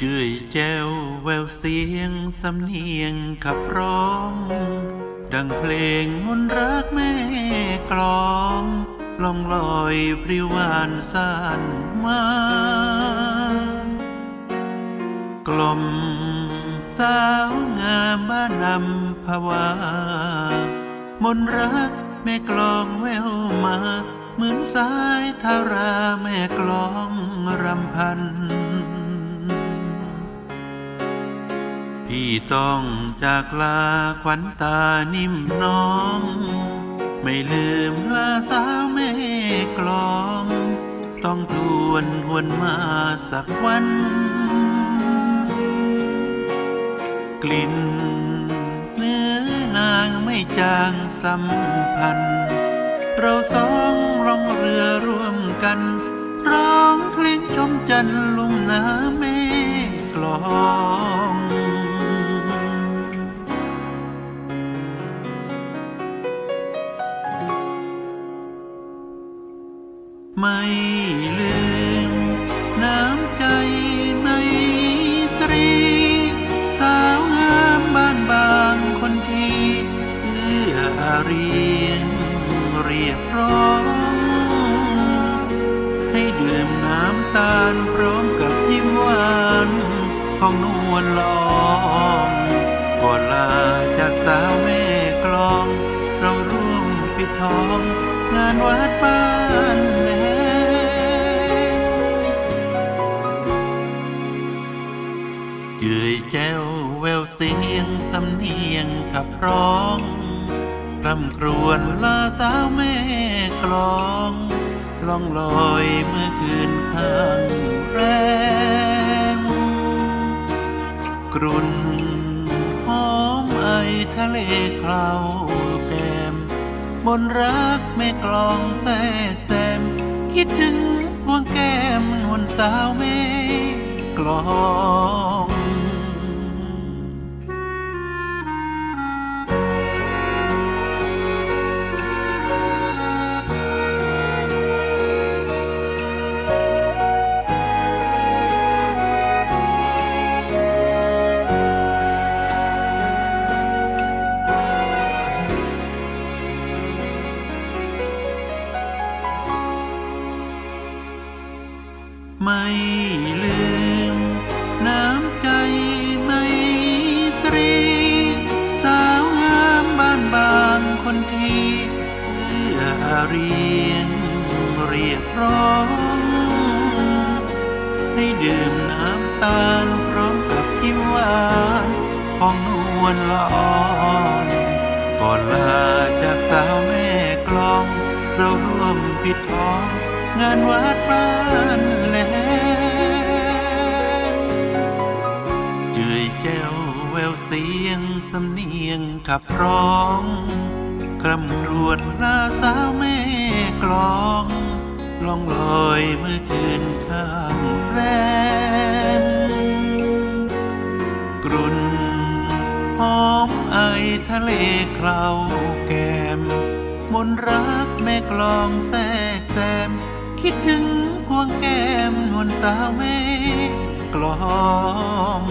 แจ้วแววเสียงสำเนียงขับร้อง ดังเพลงมนต์รักแม่กลองล่องลอยปริวานสานมากลมสาวงามบ้านนำภาวามนต์รักแม่กลองแววมา เหมือนสายทาราแม่กลองรำพัน พี่ต้องจากลาขวัญตานิ่มน้อง ไม่ลืมลาสาวแม่กลอง ต้องทวนหวนมาสักวัน กลิ่นเนื้อนางไม่จางสัมพันธ์ เราสองร้องเรือร่วมกัน ร้องเพลงชมจันลุ่มน้ำแม่กลอง ไม่ลืม น้ำใจไม่ตรี สาวงามบ้านบางคนที่เอื้ออารีเรียกร้อง ให้ดื่มน้ำตาลพร้อมกับยิ้มหวานของนวลลองก่อนลาจากตาแม่กลอง เราร่วมปิดทองงานวัดบ้าน เจือยแจ้วแววเสียงสำเนียงกับร้องรำครวญลาสาวแม่กลองล่องลอยเมื่อคืนข้างแรมกรุ่นหอมไอทะเลคราวแก้มบนรักแม่กลองแทรกแต้มคิดถึงพวงแก้มนวลสาวแม่กลอง ไม่ลืม น้ำใจไม่ตรี สาวงามบ้านบางคนที่เอื้ออารีเรียกร้อง ให้ดื่มน้ำตาลพร้อมกับยิ้มหวานของนวลละอองก่อนลาจากสาวแม่กลอง เราร่วมปิดทองงานวัดบ้าน ขับร้อง คร่ำครวญลาสาวแม่กลองล่องลอยเมื่อคืนข้างแรมกรุ่นหอมไอทะเลเคราแก้ม มนรักแม่กลองแทรกแซม คิดถึงพวงแก้มนวลสาวแม่กลอง